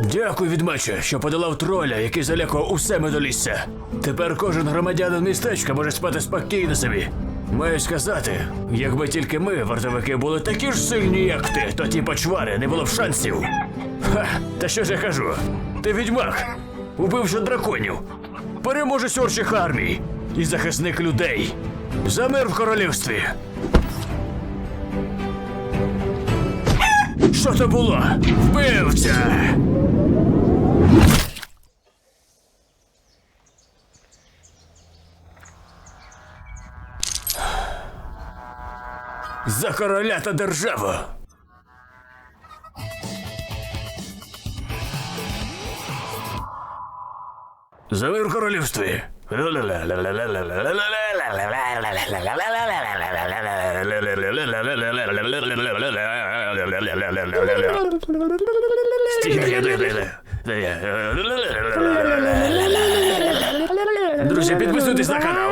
Дякую, відмече, що подолав троля, який залякав усе медолісся. Тепер кожен громадянин містечка може спати спокійно собі. Маю сказати, якби тільки ми, вартовики, були такі ж сильні, як ти, то ті почвари не було б шансів. Ха, та що ж я кажу? Ти відьмак, убивши драконів, переможець орчих армій і захисник людей. За мир в королівстві. Що то було? Вбивця! За короля та державу! За мир в королівстві! Друзі, підписуйтесь на канал.